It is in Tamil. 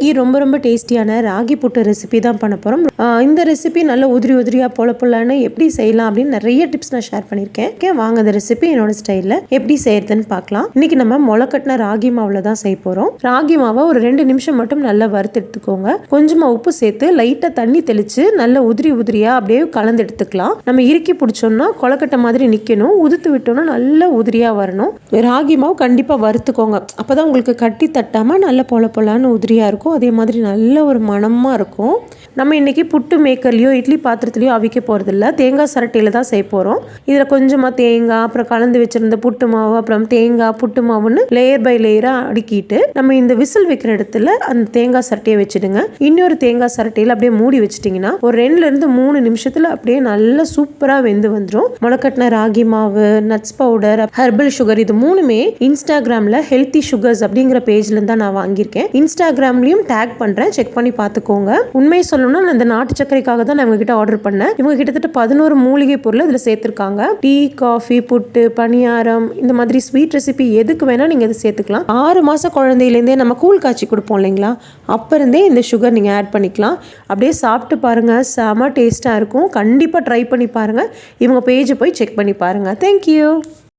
இன்றைக்கி ரொம்ப ரொம்ப டேஸ்டியான ராகி புட்டு ரெசிபி தான் பண்ண போகிறோம் இந்த ரெசிபி நல்ல உதிரி உதிரியாக போல போலான்னு எப்படி செய்யலாம் அப்படின்னு நிறைய டிப்ஸ் நான் ஷேர் பண்ணியிருக்கேன். வாங்க அந்த ரெசிபி என்னோட ஸ்டைலில் எப்படி செய்யறதுன்னு பார்க்கலாம். இன்னைக்கு நம்ம முளைக்கட்டின ராகி மாவில் தான் செய்ய போகிறோம் ராகி மாவை ஒரு ரெண்டு நிமிஷம் மட்டும் நல்லா வறுத்து எடுத்துக்கோங்க. கொஞ்சமாக உப்பு சேர்த்து லைட்டாக தண்ணி தெளித்து நல்ல உதிரி உதிரியாக அப்படியே கலந்து எடுத்துக்கலாம். நம்ம இறுக்கி பிடிச்சோம்னா கொலக்கட்டை மாதிரி நிற்கணும் உதுத்து விட்டோம்னா நல்ல உதிரியாக வரணும். ராகி மாவு கண்டிப்பாக வறுத்துக்கோங்க. அப்போ தான் உங்களுக்கு கட்டி தட்டாமல் நல்ல பொல பொலான்னு உதிரியாக இருக்கும். அதே மாதிரி நல்ல ஒரு மணமாக இருக்கும். நம்ம இன்றைக்கி புட்டு மேக்கர்லேயோ இட்லி பாத்திரத்துலையோ அவிக்க போகிறதில்ல தேங்காய் சரட்டையில் தான் செய்ய போகிறோம் இதில் கொஞ்சமாக தேங்காய் அப்புறம் கலந்து வச்சுருந்த புட்டு மாவு அப்புறம் தேங்காய் புட்டு மாவுன்னு லேயர் பை லேயராக அடுக்கிட்டு நம்ம இந்த விசில் வைக்கிற இடத்துல அந்த தேங்காய் சரட்டையை வச்சுடுங்க. இன்னொரு தேங்காய் சரட்டையில் அப்படியே மூடி வச்சிட்டிங்கன்னா ஒரு ரெண்டுலேருந்து மூணு நிமிஷத்தில் அப்படியே நல்லா சூப்பராக வெந்து வந்துடும் முளைக்கட்டின ராகி மாவு நட்ஸ் பவுடர் ஹெர்பல் சுகர் இது மூணுமே இன்ஸ்டாகிராமில் ஹெல்த்தி சுகர்ஸ் அப்படிங்கிற பேஜ்லேருந்து தான் நான் வாங்கியிருக்கேன். இன்ஸ்டாகிராம்லேயும் டேக் பண்ணுறேன் செக் பண்ணி பார்த்துக்கோங்க. உண்மையை சொல்லணும்னா நான் இந்த நாட்டு சர்க்கரைக்காக தான் நான் இவங்ககிட்ட ஆர்டர் பண்ணேன். இவங்க கிட்டத்தட்ட பதினோரு மூலிகை பொருள் இதில் சேர்த்துருக்காங்க. டீ காஃபி புட்டு பணியாரம் இந்த மாதிரி ஸ்வீட் ரெசிபி எதுக்கு வேணால் நீங்கள் இதை சேர்த்துக்கலாம். ஆறு மாத குழந்தையிலேருந்தே நம்ம கூழ் காய்ச்சி கொடுப்போம் இல்லைங்களா? அப்போ இருந்தே இந்த சுகர் நீங்கள் ஆட் பண்ணிக்கலாம். அப்படியே சாப்பிட்டு பாருங்கள் செம டேஸ்ட்டாக இருக்கும். கண்டிப்பாக ட்ரை பண்ணி பாருங்கள் இவங்க பேஜை போய் செக் பண்ணி பாருங்கள் தேங்க்யூ